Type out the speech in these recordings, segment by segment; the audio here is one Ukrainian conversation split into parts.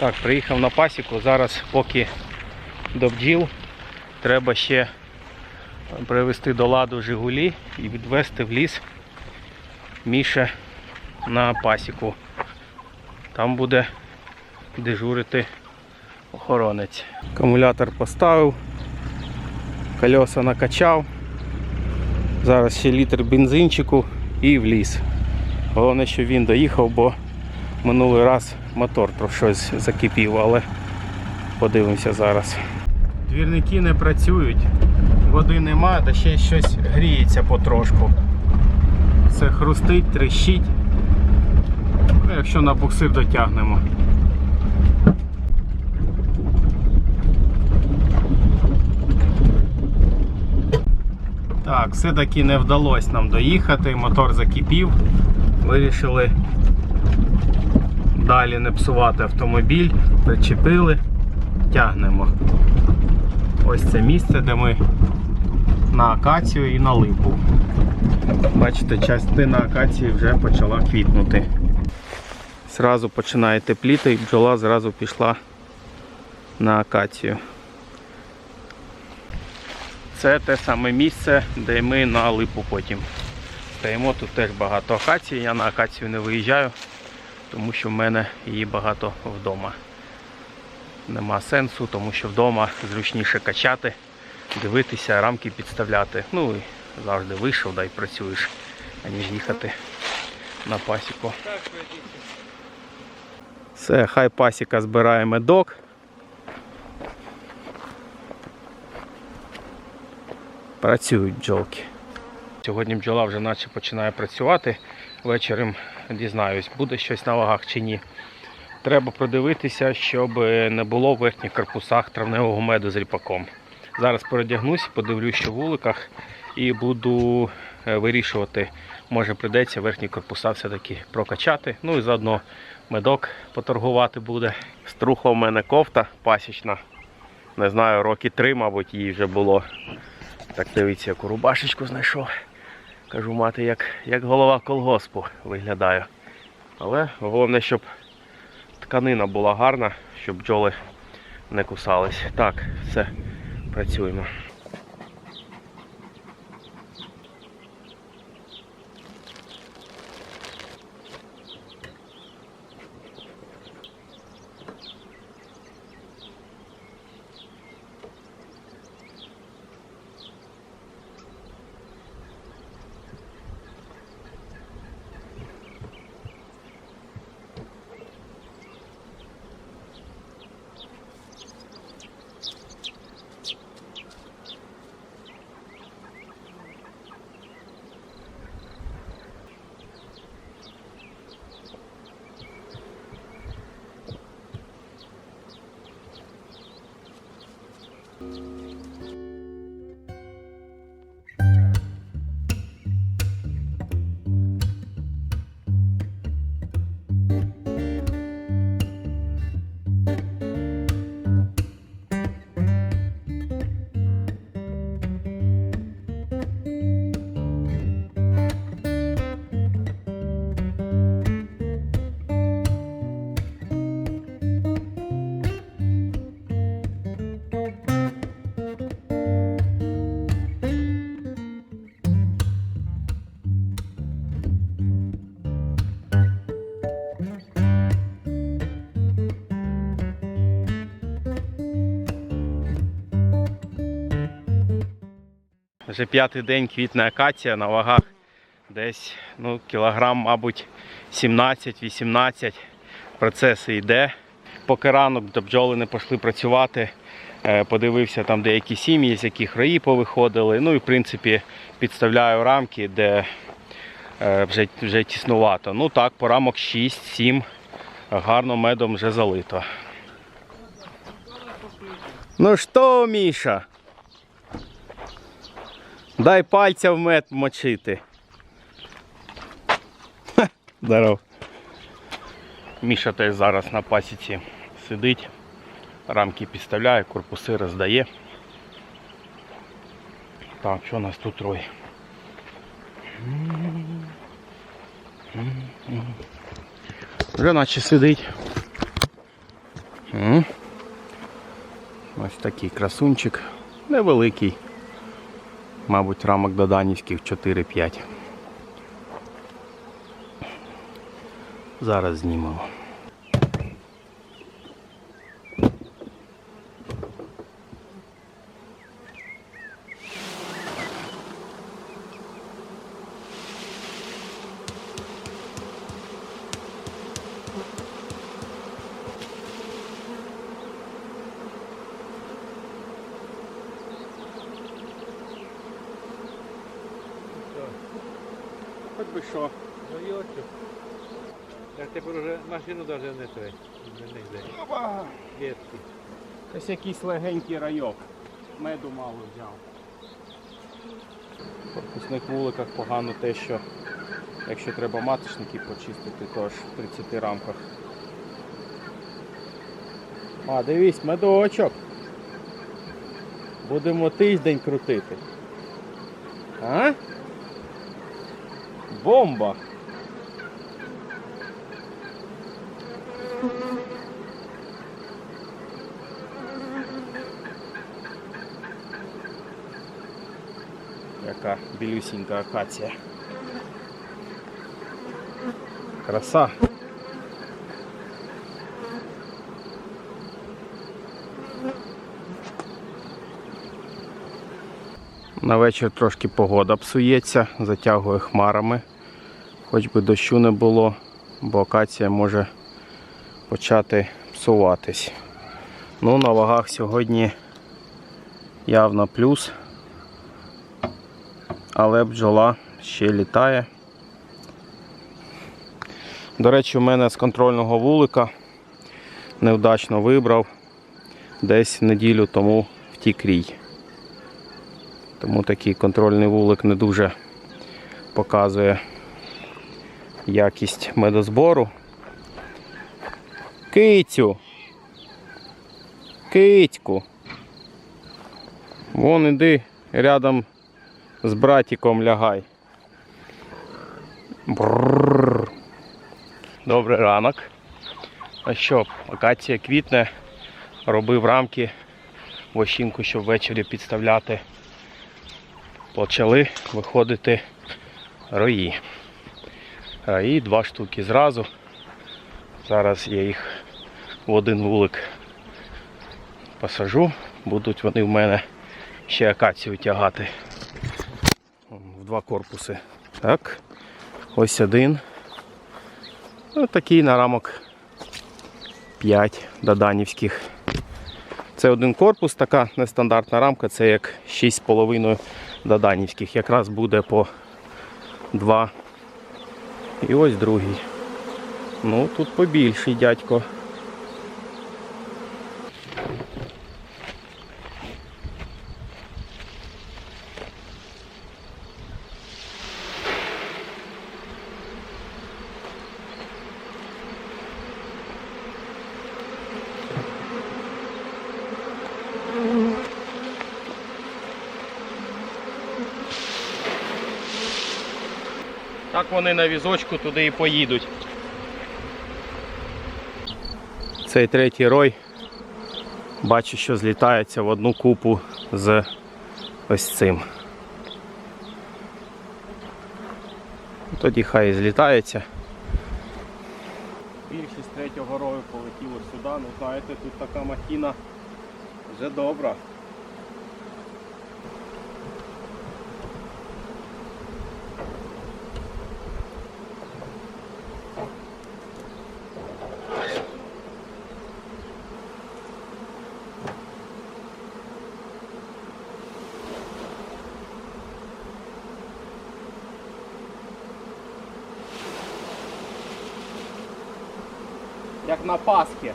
Так, приїхав на пасіку. Зараз поки до бджіл треба ще привезти до ладу Жигулі і відвезти в ліс Міша на пасіку. Там буде дежурити охоронець. Акумулятор поставив, колеса накачав. Зараз ще літр бензинчику і в ліс. Головне, щоб він доїхав, бо минулий раз мотор трохи щось закипів, але подивимося зараз. Двірники не працюють, води нема, та ще щось гріється потрошку. Все хрустить, трещить. Ну, якщо на буксир дотягнемо. Так, все-таки не вдалося нам доїхати, мотор закипів. Вирішили далі не псувати автомобіль, причепили, тягнемо. Ось це місце, де ми на акацію і на липу. Бачите, частина акації вже почала квітнути. Зразу починає тепліти і бджола зразу пішла на акацію. Це те саме місце, де ми на липу потім стоїмо. Тут теж багато акації. Я на акацію не виїжджаю, тому що в мене її багато вдома. Нема сенсу, тому що вдома зручніше качати, дивитися, рамки підставляти. Ну і завжди вийшов, да й працюєш, аніж їхати на пасіку. Все, хай пасіка збирає медок. Працюють бджолки. Сьогодні бджола вже наче починає працювати. Вечором дізнаюсь, буде щось на вагах чи ні. Треба продивитися, щоб не було в верхніх корпусах травневого меду з ріпаком. Зараз передягнусь, подивлюсь, що в вуликах, і буду е, вирішувати, може прийдеться верхні корпуса все-таки прокачати. Ну і заодно медок поторгувати буде. Струха у мене кофта пасічна. Не знаю, роки три, мабуть, їй вже було. Так дивіться, яку рубашечку знайшов. Кажу, мати, як, як голова колгоспу виглядаю. Але головне, щоб тканина була гарна, щоб бджоли не кусались. Так, все, працюємо. Вже п'ятий день квітне акація на вагах десь ну, кілограм, мабуть, 17-18. Процес йде. Поки ранок до бджоли не пішли працювати. е, Подивився там деякі сім'ї, з яких раї повиходили. Ну і в принципі підставляю рамки, де е, вже, вже тіснувато. Ну так, по рамок 6-7. Гарно медом вже залито. Ну що, Міша? Дай пальця в мед мочити. Здоров. Міша теж зараз на пасіці сидить, рамки підставляє, корпуси роздає. Так, що у нас тут троє? Вже наче сидить. Ось такий красунчик. Невеликий. Мабуть, рамок доданівських 4-5. Зараз знімемо. Би що. Ну йочу. Так тепер уже машину навіть не нігде. Опа! Ветки. Ось якийсь легенький райок. Меду мало взяв. В корпусних вуликах погано те, що якщо треба маточники почистити, то аж в 30 рамках. А, дивись, медочок. Будемо тиждень крутити. А? Бомба! Яка білюсінька акація. Краса. На вечір трошки погода псується, затягує хмарами. Хоч би дощу не було, бо акація може почати псуватись. Ну, на вагах сьогодні явно плюс але бджола ще літає. До речі, у мене з контрольного вулика невдачно вибрав. Десь неділю тому втік рій. Тому такий контрольний вулик не дуже показує якість медозбору. Кицю! Кицьку! Вон іди рядом з братиком лягай. Бррр. Добрий ранок. А що, акація квітне, робив рамки в ощінку, щоб ввечері підставляти. Почали виходити рої. Раї два штуки зразу. Зараз я їх в один вулик посажу, будуть вони в мене ще акацію тягати в два корпуси. Так. Ось один. Ось такий на рамок 5 доданівських. Це один корпус, така нестандартна рамка, це як 6,5 доданівських. Якраз буде по два. І ось другий. Ну, тут побільший дядько. Так вони на візочку туди і поїдуть. Цей третій рой бачу, що злітається в одну купу з ось цим. Тоді хай і злітається. Більшість третього рою полетіло сюди, ну знаєте, тут така махіна вже добра. Як на Пасхі.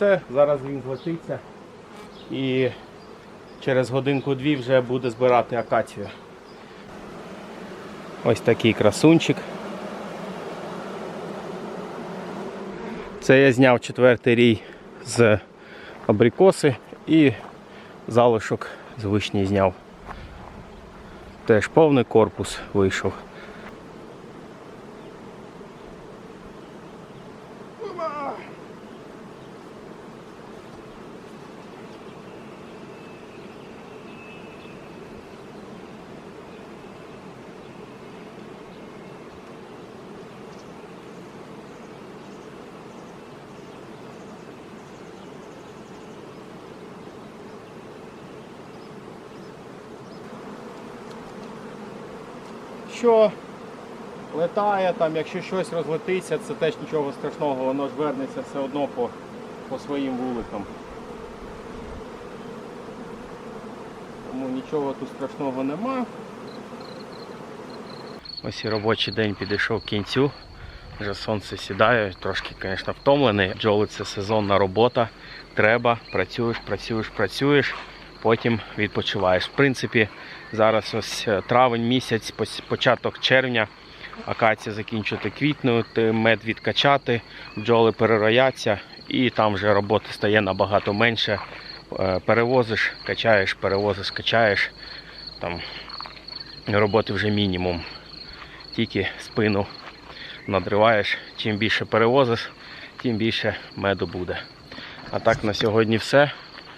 Все, зараз він злетиться і через годинку-дві вже буде збирати акацію. Ось такий красунчик. Це я зняв четвертий рій з абрикоси і залишок з вишні зняв. Теж повний корпус вийшов. Що летає там, якщо щось розлетиться, це теж нічого страшного, воно ж вернеться все одно по, по своїм вуликам. Тому нічого тут страшного нема. Ось і робочий день підійшов кінцю. Вже сонце сідає, трошки, звісно, втомлений. Бджоли це сезонна робота. Треба, працюєш, працюєш, працюєш, потім відпочиваєш. В принципі, зараз ось е, травень місяць, початок червня. Акація закінчувати квітнути, мед відкачати, бджоли перерояться і там вже роботи стає набагато менше. Е, Перевозиш, качаєш, перевозиш, качаєш. Там роботи вже мінімум. Тільки спину надриваєш. Чим більше перевозиш, тим більше меду буде. А так на сьогодні все.